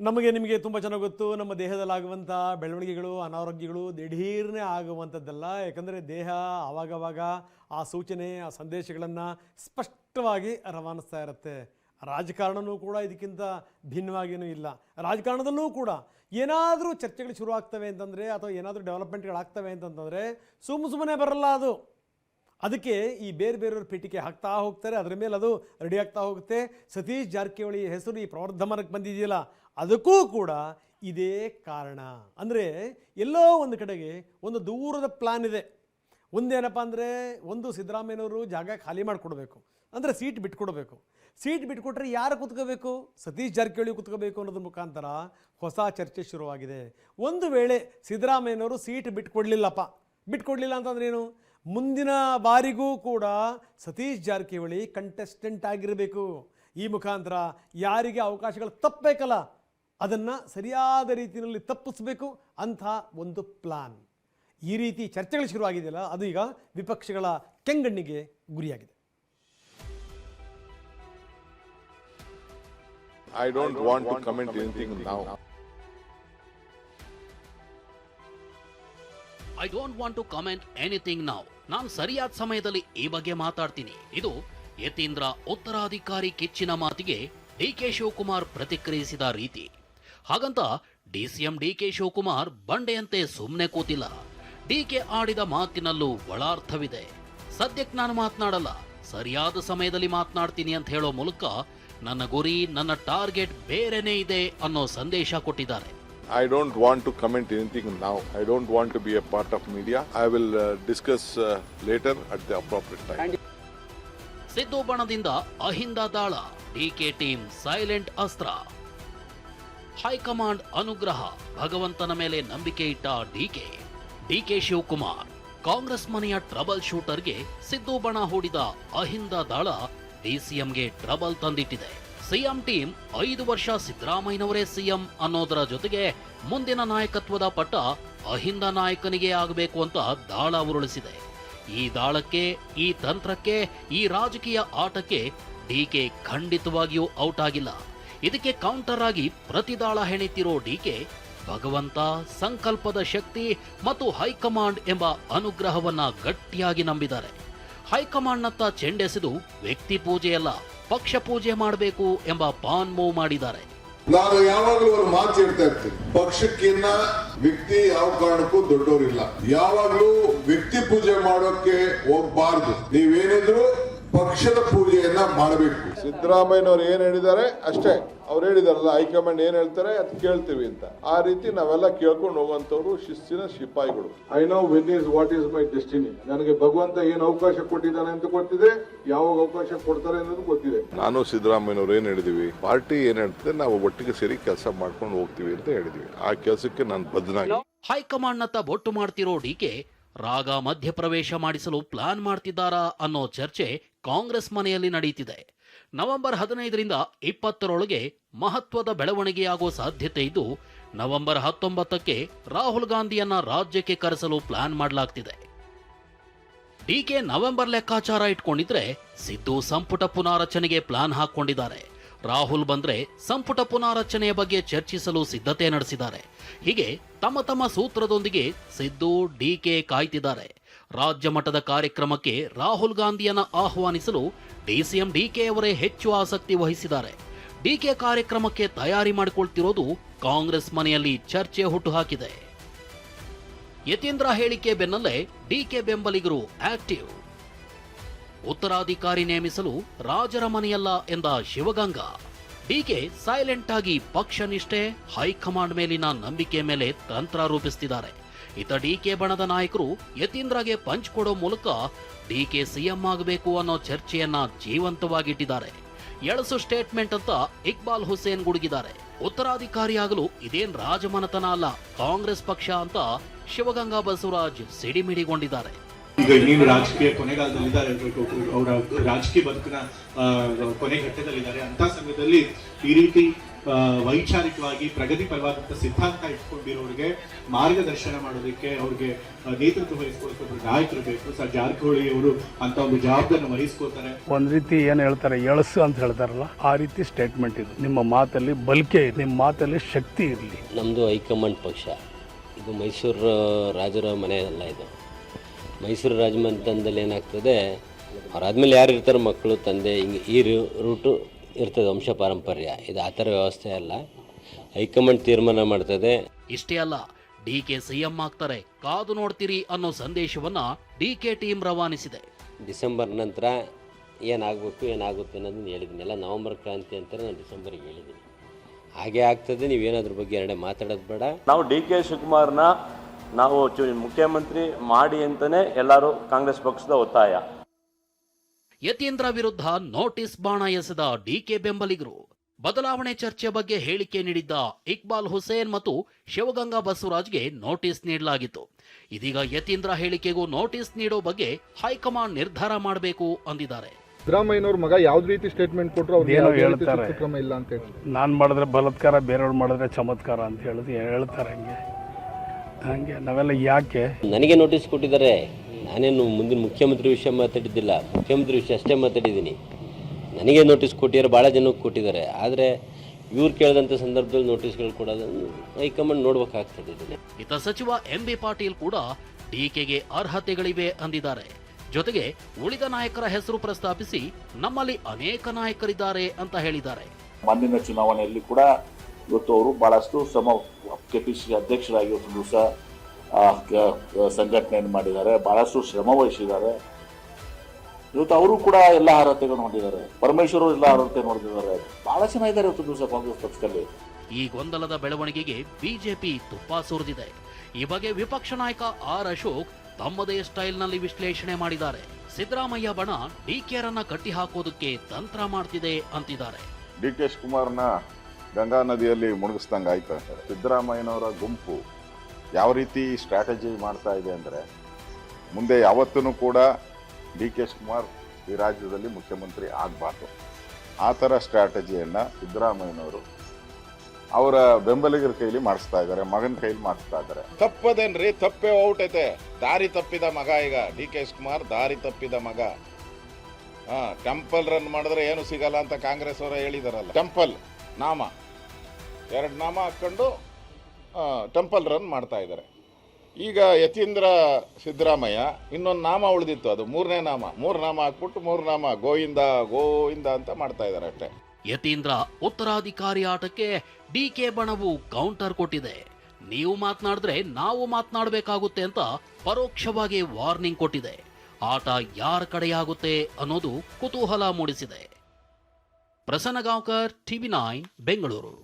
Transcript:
ನಮಗೆ ನಿಮಗೆ ತುಂಬ ಚೆನ್ನಾಗಿ ಗೊತ್ತು. ನಮ್ಮ ದೇಹದಲ್ಲಾಗುವಂಥ ಬೆಳವಣಿಗೆಗಳು, ಅನಾರೋಗ್ಯಗಳು ದಿಢೀರ್ನೇ ಆಗುವಂಥದ್ದಲ್ಲ. ಯಾಕಂದರೆ ದೇಹ ಆವಾಗವಾಗ ಆ ಸೂಚನೆ, ಆ ಸಂದೇಶಗಳನ್ನು ಸ್ಪಷ್ಟವಾಗಿ ರವಾನಿಸ್ತಾ ಇರುತ್ತೆ. ರಾಜಕಾರಣನೂ ಕೂಡ ಇದಕ್ಕಿಂತ ಭಿನ್ನವಾಗಿಯೂ ಇಲ್ಲ. ರಾಜಕಾರಣದಲ್ಲೂ ಕೂಡ ಏನಾದರೂ ಚರ್ಚೆಗಳು ಶುರು ಆಗ್ತವೆ ಅಂತಂದರೆ ಅಥವಾ ಏನಾದರೂ ಡೆವಲಪ್ಮೆಂಟ್ಗಳಾಗ್ತವೆ ಅಂತಂತಂದರೆ ಸುಮ್ಮ ಸುಮ್ಮನೆ ಬರಲ್ಲ ಅದು. ಅದಕ್ಕೆ ಈ ಬೇರೆ ಬೇರೆಯವ್ರ ಪೀಠಿಕೆ ಹಾಕ್ತಾ ಹೋಗ್ತಾರೆ. ಅದರ ಮೇಲೆ ಅದು ರೆಡಿ ಆಗ್ತಾ ಹೋಗುತ್ತೆ. ಸತೀಶ್ ಜಾರಕಿಹೊಳಿ ಹೆಸರು ಈ ಪ್ರವರ್ಧಮಾನಕ್ಕೆ ಬಂದಿದೆಯಲ್ಲ, ಅದಕ್ಕೂ ಕೂಡ ಇದೇ ಕಾರಣ. ಅಂದರೆ ಎಲ್ಲೋ ಒಂದು ಕಡೆಗೆ ಒಂದು ದೂರದ ಪ್ಲಾನ್ ಇದೆ. ಒಂದೇನಪ್ಪ ಅಂದರೆ ಒಂದು ಸಿದ್ದರಾಮಯ್ಯನವರು ಜಾಗ ಖಾಲಿ ಮಾಡಿಕೊಡ್ಬೇಕು. ಅಂದರೆ ಸೀಟ್ ಬಿಟ್ಕೊಡ್ಬೇಕು. ಸೀಟ್ ಬಿಟ್ಕೊಟ್ರೆ ಯಾರು ಕುತ್ಕೋಬೇಕು? ಸತೀಶ್ ಜಾರಕಿಹೊಳಿ ಕುತ್ಕೋಬೇಕು ಅನ್ನೋದ್ರ ಮುಖಾಂತರ ಹೊಸ ಚರ್ಚೆ ಶುರುವಾಗಿದೆ. ಒಂದು ವೇಳೆ ಸಿದ್ದರಾಮಯ್ಯನವರು ಸೀಟ್ ಬಿಟ್ಕೊಡ್ಲಿಲ್ಲಪ್ಪ. ಬಿಟ್ಕೊಡ್ಲಿಲ್ಲ ಅಂತಂದ್ರೆ ಏನು? ಮುಂದಿನ ಬಾರಿಗೂ ಕೂಡ ಸತೀಶ್ ಜಾರಕಿಹೊಳಿ ಕಂಟೆಸ್ಟೆಂಟ್ ಆಗಿರಬೇಕು. ಈ ಮುಖಾಂತರ ಯಾರಿಗೆ ಅವಕಾಶಗಳು ತಪ್ಪಬೇಕಲ್ಲ, ಅದನ್ನು ಸರಿಯಾದ ರೀತಿಯಲ್ಲಿ ತಪ್ಪಿಸಬೇಕು ಅಂಥ ಒಂದು ಪ್ಲಾನ್ ಈ ರೀತಿ ಚರ್ಚೆಗಳು ಶುರುವಾಗಿದೆಯಲ್ಲ, ಅದು ಈಗ ವಿಪಕ್ಷಗಳ ಕೆಂಗಣ್ಣಿಗೆ ಗುರಿಯಾಗಿದೆ. I don't want to comment anything now. I don't want to comment anything now ನಾನು ಸರಿಯಾದ ಸಮಯದಲ್ಲಿ ಈ ಬಗ್ಗೆ ಮಾತಾಡ್ತೀನಿ. ಇದು ಯತೀಂದ್ರ ಉತ್ತರಾಧಿಕಾರಿ ಕಿಚ್ಚಿನ ಮಾತಿಗೆ ಡಿ ಕೆ ಶಿವಕುಮಾರ್ ಪ್ರತಿಕ್ರಿಯಿಸಿದ ರೀತಿ. ಹಾಗಂತ D DCM D K Shivakumar ಬಂಡೆಯಂತೆ ಸುಮ್ಮನೆ ಕೂತಿಲ್ಲ. ಡಿ ಕೆ ಆಡಿದ ಮಾತಿನಲ್ಲೂ ಒಳಾರ್ಥವಿದೆ. ಸದ್ಯಕ್ಕೆ ನಾನು ಮಾತನಾಡಲ್ಲ. ಸರಿಯಾದ ಸಮಯದಲ್ಲಿ ಮಾತನಾಡ್ತೀನಿ ಅಂತ ಹೇಳೋ ಮೂಲಕ ನನ್ನ ಗುರಿ, ನನ್ನ ಟಾರ್ಗೆಟ್ ಬೇರೆನೇ ಇದೆ ಅನ್ನೋ ಸಂದೇಶ ಕೊಟ್ಟಿದ್ದಾರೆ. I don't want to comment anything now. I don't want to be a part of media. I will uh, discuss uh, later at the appropriate time. Siddu ಬಣದಿಂದ Ahinda ದಾಳ ಡಿಕೆ ಟೀಮ್ ಸೈಲೆಂಟ್ ಅಸ್ತ್ರ high command ಅನುಗ್ರಹ ಭಗವಂತನ ಮೇಲೆ ನಂಬಿಕೆ ಇಟ್ಟ DK DK Shivakumar Congress ಮನೆಯ trouble ಶೂಟರ್ಗೆ Siddu ಬಣ ಹೂಡಿದ ಅಹಿಂದ ದಾಳ ಡಿಸಿಎಂಗೆ ಟ್ರಬಲ್ ತಂದಿಟ್ಟಿದೆ ಸಿಎಂ ಟೀಮ್ ಐದು ವರ್ಷ ಸಿದ್ದರಾಮಯ್ಯನವರೇ ಸಿಎಂ ಅನ್ನೋದರ ಜೊತೆಗೆ ಮುಂದಿನ ನಾಯಕತ್ವದ ಪಟ್ಟ ಅಹಿಂದ ನಾಯಕನಿಗೆ ಆಗಬೇಕು ಅಂತ ದಾಳ ಉರುಳಿಸಿದೆ. ಈ ದಾಳಕ್ಕೆ, ಈ ತಂತ್ರಕ್ಕೆ, ಈ ರಾಜಕೀಯ ಆಟಕ್ಕೆ ಡಿಕೆ ಖಂಡಿತವಾಗಿಯೂ ಔಟ್ ಆಗಿಲ್ಲ. ಇದಕ್ಕೆ ಕೌಂಟರ್ ಆಗಿ ಪ್ರತಿದಾಳ ಡಿ ಡಿಕೆ ಭಗವಂತ, ಸಂಕಲ್ಪದ ಶಕ್ತಿ ಮತ್ತು ಹೈಕಮಾಂಡ್ ಎಂಬ ಅನುಗ್ರಹವನ್ನ ಗಟ್ಟಿಯಾಗಿ ನಂಬಿದ್ದಾರೆ. ಹೈಕಮಾಂಡ್ನತ್ತ ಚೆಂಡೆಸೆದು ವ್ಯಕ್ತಿ ಪೂಜೆಯಲ್ಲ. ಪಕ್ಷ ಪೂಜೆ ಮಾಡಬೇಕು ಎಂಬ ಪಾನ್ ಮೂವ್ ಮಾಡಿದ್ದಾರೆ. ನಾನು ಯಾವಾಗಲೂ ಒಂದು ಮಾತು ಹೇಳ್ತಾ ಇರ್ತೀನಿ. ಪಕ್ಷಕ್ಕಿನ್ನ ವ್ಯಕ್ತಿ ಯಾವ ಕಾರಣಕ್ಕೂ ದೊಡ್ಡವರಿಲ್ಲ. ಯಾವಾಗಲೂ ವ್ಯಕ್ತಿ ಪೂಜೆ ಮಾಡೋಕೆ ಹೋಗ್ಬಾರ್ದು. ನೀವೇನಿದ್ರು ಪಕ್ಷದ ಪೂಜೆಯನ್ನ ಮಾಡಬೇಕು. ಸಿದ್ದರಾಮಯ್ಯನವ್ರು ಏನ್ ಹೇಳಿದ್ದಾರೆ? ಅಷ್ಟೇ. ಅವ್ರು ಹೇಳಿದಾರಲ್ಲ ಹೈಕಮಾಂಡ್ ಏನ್ ಹೇಳ್ತಾರೆ ಅದು ಕೇಳ್ತೀವಿ ಅಂತ. ಆ ರೀತಿ ನಾವೆಲ್ಲ ಕೇಳ್ಕೊಂಡು ಹೋಗುವಂತವ್ರು ಶಿಸ್ತಿನ ಶಿಪಾಯಿಗಳು I know win is what is my destiny ನನಗೆ ಭಗವಂತ ಏನು ಅವಕಾಶ ಕೊಟ್ಟಿದ್ದಾನೆ ಅಂತ ಗೊತ್ತಿದೆ ಯಾವಾಗ ಅವಕಾಶ ಕೊಡ್ತಾರೆ ಅನ್ನೋದು ಗೊತ್ತಿದೆ. ನಾನು ಸಿದ್ದರಾಮಯ್ಯನವ್ರು ಏನ್ ಹೇಳಿದೀವಿ? ಪಾರ್ಟಿ ಏನ್ ಹೇಳ್ತದೆ ನಾವು ಒಟ್ಟಿಗೆ ಸೇರಿ ಕೆಲಸ ಮಾಡ್ಕೊಂಡು ಹೋಗ್ತೀವಿ ಅಂತ ಹೇಳಿದೀವಿ. ಆ ಕೆಲಸಕ್ಕೆ ನಾನು ಬದ್ಧನಾಗಿ. ಹೈಕಮಾಂಡ್ನತ್ತ ಬೊಟ್ಟು ಮಾಡ್ತಿರೋ ಡಿಕೆ ರಾಗ ಮಧ್ಯಪ್ರವೇಶ ಮಾಡಿಸಲು ಪ್ಲಾನ್ ಮಾಡ್ತಿದ್ದಾರಾ ಅನ್ನೋ ಚರ್ಚೆ ಕಾಂಗ್ರೆಸ್ ಮನೆಯಲ್ಲಿ ನಡೆಯುತ್ತಿದೆ. ನವೆಂಬರ್ ಹದಿನೈದರಿಂದ ಇಪ್ಪತ್ತರೊಳಗೆ ಮಹತ್ವದ ಬೆಳವಣಿಗೆಯಾಗುವ ಸಾಧ್ಯತೆ ಇದ್ದು, ನವೆಂಬರ್ ಹತ್ತೊಂಬತ್ತಕ್ಕೆ ರಾಹುಲ್ ಗಾಂಧಿಯನ್ನ ರಾಜ್ಯಕ್ಕೆ ಕರೆಸಲು ಪ್ಲಾನ್ ಮಾಡಲಾಗ್ತಿದೆ. ಡಿಕೆ ನವೆಂಬರ್ ಲೆಕ್ಕಾಚಾರ ಇಟ್ಕೊಂಡಿದ್ರೆ ಸಿದ್ದು ಸಂಪುಟ ಪುನಾರಚನೆಗೆ ಪ್ಲಾನ್ ಹಾಕೊಂಡಿದ್ದಾರೆ ರಾಹುಲ್ ಬಂದ್ರೆ ಸಂಪುಟ ಪುನಾರಚನೆಯ ಬಗ್ಗೆ ಚರ್ಚಿಸಲು ಸಿದ್ಧತೆ ನಡೆಸಿದ್ದಾರೆ. ಹೀಗೆ ತಮ್ಮ ತಮ್ಮ ಸೂತ್ರದೊಂದಿಗೆ ಸಿದ್ದು, ಡಿಕೆ ಕಾಯ್ತಿದ್ದಾರೆ. ರಾಜ್ಯ ಮಟ್ಟದ ಕಾರ್ಯಕ್ರಮಕ್ಕೆ ರಾಹುಲ್ ಗಾಂಧಿಯನ್ನು ಆಹ್ವಾನಿಸಲು ಡಿಸಿಎಂ ಡಿಕೆ ಅವರೇ ಹೆಚ್ಚು ಆಸಕ್ತಿ ವಹಿಸಿದ್ದಾರೆ. ಡಿಕೆ ಕಾರ್ಯಕ್ರಮಕ್ಕೆ ತಯಾರಿ ಮಾಡಿಕೊಳ್ತಿರೋದು ಕಾಂಗ್ರೆಸ್ ಮನೆಯಲ್ಲಿ ಚರ್ಚೆ ಹುಟ್ಟುಹಾಕಿದೆ. ಯತೀಂದ್ರ ಹೇಳಿಕೆ ಬೆನ್ನಲ್ಲೇ ಡಿಕೆ ಬೆಂಬಲಿಗರು ಆಕ್ಟಿವ್. ಉತ್ತರಾಧಿಕಾರಿ ನೇಮಿಸಲು ರಾಜರ ಮನೆಯಲ್ಲ ಎಂದ ಶಿವಗಂಗಾ. ಡಿಕೆ ಸೈಲೆಂಟ್ ಆಗಿ ಪಕ್ಷ ನಿಷ್ಠೆ ಹೈಕಮಾಂಡ್ ಮೇಲಿನ ನಂಬಿಕೆ ಮೇಲೆ ತಂತ್ರ ರೂಪಿಸ್ತಿದ್ದಾರೆ. ಇತ ಡಿಕೆ ಬಣದ ನಾಯಕರು ಯತೀಂದ್ರಗೆ ಪಂಚ್ ಕೊಡೋ ಮೂಲಕ ಡಿಕೆ ಸಿಎಂ ಆಗಬೇಕು ಅನ್ನೋ ಚರ್ಚೆಯನ್ನ ಜೀವಂತವಾಗಿಟ್ಟಿದ್ದಾರೆ. ಎಳಸು ಸ್ಟೇಟ್ಮೆಂಟ್ ಅಂತ ಇಕ್ಬಾಲ್ ಹುಸೇನ್ ಗುಡುಗಿದ್ದಾರೆ. ಉತ್ತರಾಧಿಕಾರಿಯಾಗಲು ಇದೇನ್ ರಾಜಮನತನ ಅಲ್ಲ, ಕಾಂಗ್ರೆಸ್ ಪಕ್ಷ ಅಂತ ಶಿವಗಂಗಾ ಬಸವರಾಜ್ ಸಿಡಿಮಿಡಿಗೊಂಡಿದ್ದಾರೆ. ಈಗ ಇನ್ನೇನು ರಾಜಕೀಯ ಕೊನೆಗಾಲದಲ್ಲಿದ್ದಾರೆ ಅವರ ರಾಜಕೀಯ ಬದುಕಿನ ಕೊನೆ ಘಟ್ಟದಲ್ಲಿದ್ದಾರೆ. ಅಂತ ಸಮಯದಲ್ಲಿ ಈ ರೀತಿ ವೈಚಾರಿಕವಾಗಿ ಪ್ರಗತಿ ಪರವಾದಂತ ಸಿದ್ಧಾಂತ ಇಟ್ಕೊಂಡಿರೋರಿಗೆ ಮಾರ್ಗದರ್ಶನ ಮಾಡೋದಕ್ಕೆ ಅವ್ರಿಗೆ ನೇತೃತ್ವ ವಹಿಸ್ಕೊಳ್ತಕ್ಕಂಥ ನಾಯಕರು ಬೇಕು. ಸರ್ ಜಾರಕಿಹೊಳಿ ಅವರು ಅಂತ ಒಂದು ಜವಾಬ್ದಾರಿ ವಹಿಸ್ಕೋತಾರೆ ಒಂದ್ ರೀತಿ ಏನು ಹೇಳ್ತಾರೆ ಎಳಸು ಅಂತ ಹೇಳ್ತಾರಲ್ಲ ಆ ರೀತಿ ಸ್ಟೇಟ್ಮೆಂಟ್ ಇದು. ನಿಮ್ಮ ಮಾತಲ್ಲಿ ಬಲ್ಕೆ ಇದೆ ನಿಮ್ಮ ಮಾತಲ್ಲಿ ಶಕ್ತಿ ಇರಲಿ. ನಮ್ಮದು ಹೈಕಮಾಂಡ್ ಪಕ್ಷ. ಇದು ಮೈಸೂರು ರಾಜರ ಮನೆ ಅಲ್ಲ ಇದು. ಮೈಸೂರು ರಾಜಮನೆತನದಲ್ಲಿ ಏನಾಗ್ತದೆ ಅವರಾದ್ಮೇಲೆ ಯಾರು ಇರ್ತಾರೆ ಮಕ್ಕಳು ತಂದೆ ಹಿಂಗೆ ಈ ರೂಟು ಇರ್ತದೆ ವಂಶ ಪಾರಂಪರ್ಯ. ಇದು ಆ ಥರ ವ್ಯವಸ್ಥೆ ಅಲ್ಲ. ಹೈಕಮಾಂಡ್ ತೀರ್ಮಾನ ಮಾಡ್ತದೆ. ಇಷ್ಟೇ ಅಲ್ಲ ಡಿ ಕೆ ಸಿಎಂ ಆಗ್ತಾರೆ. ಕಾದು ನೋಡ್ತೀರಿ ಅನ್ನೋ ಸಂದೇಶವನ್ನ ಡಿಕೆ ಟೀಮ್ ರವಾನಿಸಿದೆ. ಡಿಸೆಂಬರ್ ನಂತರ ಏನಾಗಬೇಕು ಏನಾಗುತ್ತೆ ಅನ್ನೋದನ್ನ ಹೇಳಿದ್ದೀನಿ. ಎಲ್ಲ ನವಂಬರ್ ಕ್ರಾಂತಿ ಅಂತಾರೆ ನಾನು ಡಿಸೆಂಬರ್ಗೆ ಹೇಳಿದ್ದೀನಿ. ಹಾಗೆ ಆಗ್ತದೆ ನೀವು ಏನಾದ್ರ ಬಗ್ಗೆ ಎರಡೇ ಮಾತಾಡೋದು ಬೇಡ. ನಾವು ಡಿ ಕೆ ಶಿವಕುಮಾರ್ನ ನಾವು ಚು- ಮುಖ್ಯಮಂತ್ರಿ ಮಾಡಿ ಅಂತಲೇ ಎಲ್ಲರೂ ಕಾಂಗ್ರೆಸ್ ಪಕ್ಷದ ಒತ್ತಾಯ. ಯತೀಂದ್ರ ವಿರುದ್ಧ ನೋಟಿಸ್ ಬಾಣ ಎಸೆದ ಡಿಕೆ ಬೆಂಬಲಿಗರು ಬದಲಾವಣೆ ಚರ್ಚೆ ಬಗ್ಗೆ ಹೇಳಿಕೆ ನೀಡಿದ್ದ ಇಕ್ಬಾಲ್ ಹುಸೇನ್ ಮತ್ತು ಶಿವಗಂಗಾ ಬಸವರಾಜ್ಗೆ ನೋಟಿಸ್ ನೀಡಲಾಗಿತ್ತು. ಇದೀಗ ಯತೀಂದ್ರ ಹೇಳಿಕೆಗೂ ನೋಟಿಸ್ ನೀಡೋ ಬಗ್ಗೆ ಹೈಕಮಾಂಡ್ ನಿರ್ಧಾರ ಮಾಡಬೇಕು ಅಂದಿದ್ದಾರೆ. ಸಿದ್ದರಾಮಯ್ಯನವ್ರ ಮಗ ಯಾವ್ದು ರೀತಿ ಸ್ಟೇಟ್ಮೆಂಟ್ ಕೊಟ್ಟರು ಅವ್ರು ಏನೋ ಹೇಳ್ತಾರೆ. ಕ್ರಮ ಇಲ್ಲ ಅಂತ ಹೇಳಿ. ನಾನು ಮಾಡಿದ್ರೆ ಬಲತ್ಕಾರ ಬೇರೆಯವ್ರು ಮಾಡಿದ್ರೆ ಚಮತ್ಕಾರ ಅಂತ ಹೇಳಿದ್ರು ಹೇಳ್ತಾರೆ ಹಂಗೆ. ಹಂಗೆ. ನಾವೆಲ್ಲ ಯಾಕೆ? ನನಗೆ ನೋಟಿಸ್ ಕೊಟ್ಟಿದ್ದಾರೆ. ನಾನೇನು ಮುಂದಿನ ಮುಖ್ಯಮಂತ್ರಿ ವಿಷಯ ಮಾತಾಡಿದ್ದಿಲ್ಲ. ಮುಖ್ಯಮಂತ್ರಿ ವಿಷಯ ಅಷ್ಟೇ ಮಾತಾಡಿದ್ದೀನಿ. ನನಗೆ ನೋಟಿಸ್ ಕೊಟ್ಟಿದ್ದಾರೆ ಭಾಳ ಜನಕ್ಕೆ ಕೊಟ್ಟಿದ್ದಾರೆ. ಆದರೆ ಇವ್ರು ಕೇಳಿದಂಥ ಸಂದರ್ಭದಲ್ಲಿ ನೋಟಿಸ್ಗಳು ಕೊಡೋದನ್ನು ಹೈಕಮಾಂಡ್ ನೋಡ್ಬೇಕಾಗ್ತದೆ ಇದನ್ನೇ. ಇತ ಸಚಿವ ಎಂ ಬಿ ಪಾಟೀಲ್ ಕೂಡ ಟೀಕೆಗೆ ಅರ್ಹತೆಗಳಿವೆ ಅಂದಿದ್ದಾರೆ. ಜೊತೆಗೆ ಉಳಿದ ನಾಯಕರ ಹೆಸರು ಪ್ರಸ್ತಾಪಿಸಿ ನಮ್ಮಲ್ಲಿ ಅನೇಕ ನಾಯಕರಿದ್ದಾರೆ ಅಂತ ಹೇಳಿದ್ದಾರೆ. ಮುಂದಿನ ಚುನಾವಣೆಯಲ್ಲಿ ಕೂಡ ಇವತ್ತು ಅವರು ಬಹಳಷ್ಟು ಶ್ರಮ ಕೆಪಿಸಿ ಅಧ್ಯಕ್ಷರಾಗಿ ಒಂದು ದಿವಸ ಸಂಘಟನೆಯನ್ನು ಮಾಡಿದ್ದಾರೆ ಬಹಳಷ್ಟು ಶ್ರಮ ವಹಿಸಿದ್ದಾರೆ. ಇವತ್ತು ಅವರು ಕೂಡ ಎಲ್ಲ ಅರ್ಹತೆಗಳನ್ನು ಹೊಂದಿದ್ದಾರೆ. ಪರಮೇಶ್ವರ್ ಎಲ್ಲ ಅರ್ಹತೆ ನೋಡಿದ್ದಾರೆ ಬಹಳ ಜನ ಇದ್ದಾರೆ ಇವತ್ತು ದಿವಸ ಕಾಂಗ್ರೆಸ್ ಪಕ್ಷದಲ್ಲಿ. ಈ ಗೊಂದಲದ ಬೆಳವಣಿಗೆಗೆ ಬಿಜೆಪಿ ತುಪ್ಪ ಸುರಿದಿದೆ. ಈ ಬಗ್ಗೆ ವಿಪಕ್ಷ ನಾಯಕ ಆರ್ ಅಶೋಕ್ ತಮ್ಮದೇ ಸ್ಟೈಲ್ನಲ್ಲಿ ವಿಶ್ಲೇಷಣೆ ಮಾಡಿದ್ದಾರೆ. ಸಿದ್ದರಾಮಯ್ಯ ಬಣ ಡಿ ಕೆರನ್ನ ಕಟ್ಟಿಹಾಕೋದಕ್ಕೆ ತಂತ್ರ ಮಾಡ್ತಿದೆ ಅಂತಿದ್ದಾರೆ. ಡಿ ಕೆ ಶಿವಕುಮಾರ್ನ ಗಂಗಾ ನದಿಯಲ್ಲಿ ಮುಳುಗಿಸ್ದಂಗೆ ಆಯ್ತು ಸಿದ್ದರಾಮಯ್ಯನವರ ಗುಂಪು. ಯಾವ ರೀತಿ ಸ್ಟ್ರಾಟಜಿ ಮಾಡ್ತಾ ಇದೆ ಅಂದರೆ, ಮುಂದೆ ಯಾವತ್ತೂ ಕೂಡ ಡಿ ಕೆ ಶಿವಕುಮಾರ್ ಈ ರಾಜ್ಯದಲ್ಲಿ ಮುಖ್ಯಮಂತ್ರಿ ಆಗಬಾರ್ದು. ಆ ಥರ ಸ್ಟ್ರಾಟಜಿಯನ್ನು ಸಿದ್ದರಾಮಯ್ಯನವರು ಅವರ ಬೆಂಬಲಿಗರ ಕೈಲಿ ಮಾಡಿಸ್ತಾ ಇದ್ದಾರೆ, ಮಗನ ಕೈಲಿ ಮಾಡಿಸ್ತಾ ಇದ್ದಾರೆ. ತಪ್ಪದೇನ್ರಿ? ತಪ್ಪೇ ಐತೆ. ದಾರಿ ತಪ್ಪಿದ ಮಗ ಈಗ. ಡಿ ಕೆ ಶಿವಕುಮಾರ್ ದಾರಿ ತಪ್ಪಿದ ಮಗ. ಹಾ, ಟೆಂಪಲ್ ರನ್ ಮಾಡಿದ್ರೆ ಏನು ಸಿಗಲ್ಲ ಅಂತ ಕಾಂಗ್ರೆಸ್ ಅವರು ಹೇಳಿದಾರಲ್ಲ. ಟೆಂಪಲ್, ನಾಮ. ಎರಡು ನಾಮ ಹಾಕ್ಕೊಂಡು ಟೆಂಪಲ್ ರನ್ ಮಾಡ್ತಾ ಇದ್ದಾರೆ. ಈಗ ಯತೀಂದ್ರ ಸಿದ್ದರಾಮಯ್ಯ ಇನ್ನೊಂದು ನಾಮ ಉಳಿದಿತ್ತು, ಅದು ಮೂರನೇ ನಾಮ. ಮೂರು ನಾಮ ಹಾಕ್ಬಿಟ್ಟು ಮೂರು ನಾಮ ಗೋವಿಂದ ಗೋವಿಂದ ಅಂತ ಮಾಡ್ತಾ ಇದ್ದಾರೆ ಅಷ್ಟೇ. ಯತೀಂದ್ರ ಉತ್ತರಾಧಿಕಾರಿ ಆಟಕ್ಕೆ ಡಿ ಕೆ ಬಣವು ಕೌಂಟರ್ ಕೊಟ್ಟಿದೆ. ನೀವು ಮಾತನಾಡಿದ್ರೆ ನಾವು ಮಾತನಾಡಬೇಕಾಗುತ್ತೆ ಅಂತ ಪರೋಕ್ಷವಾಗಿ ವಾರ್ನಿಂಗ್ ಕೊಟ್ಟಿದೆ. ಆಟ ಯಾರ ಕಡೆಯಾಗುತ್ತೆ ಅನ್ನೋದು ಕುತೂಹಲ ಮೂಡಿಸಿದೆ. Prasanna Gaonkar TV nine, Bengaluru.